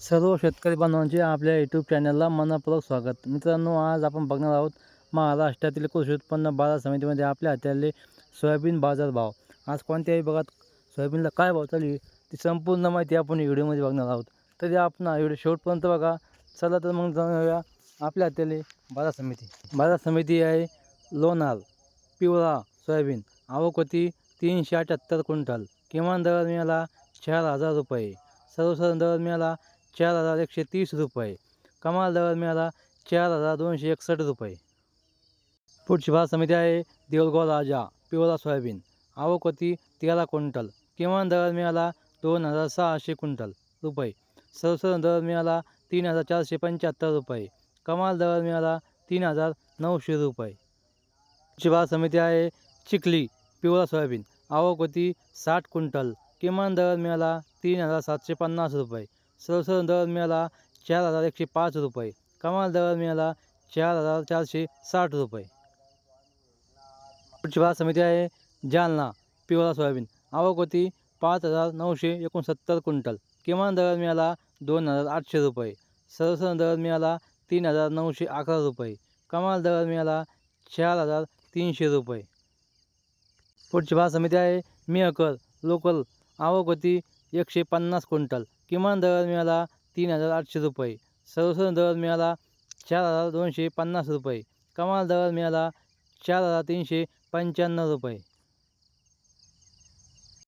सर्व शेतकरी बांधवांचे आपल्या यूट्यूब चॅनलला मनपूर्वक स्वागत. मित्रांनो आज आपण बघणार आहोत महाराष्ट्रातील कृषी उत्पन्न बाजार समितीमध्ये आपल्या हाताले सोयाबीन बाजार भाव. आज कोणत्याही भागात सोयाबीनला काय भाव चालू आहे ती संपूर्ण माहिती आपण व्हिडिओमध्ये बघणार आहोत. तरी आपण व्हिडिओ शेवटपर्यंत बघा. चला तर मग जाऊया आपल्या हाताले बाजार समिती. बाजार समिती आहे लोणार पिवळा सोयाबीन आवक होती तीनशे अठ्ठ्याहत्तर क्विंटल किमान दर मिळाला चार हजार रुपये सर्वसाधारण दर मिळाला चार हजार एकशे तीस रुपये. कमाल दर मिळाला चार हजार दोनशे एकसष्ट रुपये. पुढची भाव समिती आहे देऊळगाव राजा पिवळा सोयाबीन. आवक होती तेरा क्विंटल. किमान दर मिळाला दोन हजार सहाशे क्विंटल रुपये. सरसरण दर मिळाला तीन हजार चारशे पंच्याहत्तर रुपये. कमाल दर मिळाला तीन हजार नऊशे रुपये. पुढची भाव समिती आहे चिखली पिवळा सोयाबीन. आवक होती साठ क्विंटल. किमान दर मिळाला तीन हजार सातशे पन्नास रुपये. सरसरण दर मिळाला चार हजार एकशे पाच रुपये. कमाल दर मिळाला चार हजार चारशे साठ रुपये. पुढची बाजार समिती आहे जालना पिवळा सोयाबीन. आवक होती पाच हजार नऊशे एकोणसत्तर क्विंटल. किमान दर मिळाला दोन हजार आठशे रुपये. सरसरण दर मिळाला तीन हजार नऊशे अकरा रुपये. कमाल दर मिळाला चार हजार तीनशे रुपये. पुढची बाजार समिती आहे मिळकर लोकल. आवक होती एकशे पन्नास क्विंटल. किमान दर मिळाला तीन हजार आठशे रुपये. सर्वसाधारण दर मिळाला चार हजार दोनशे पन्नास रुपये. कमाल दर मिळाला चार हजार तीनशे पंच्याण्णव रुपये.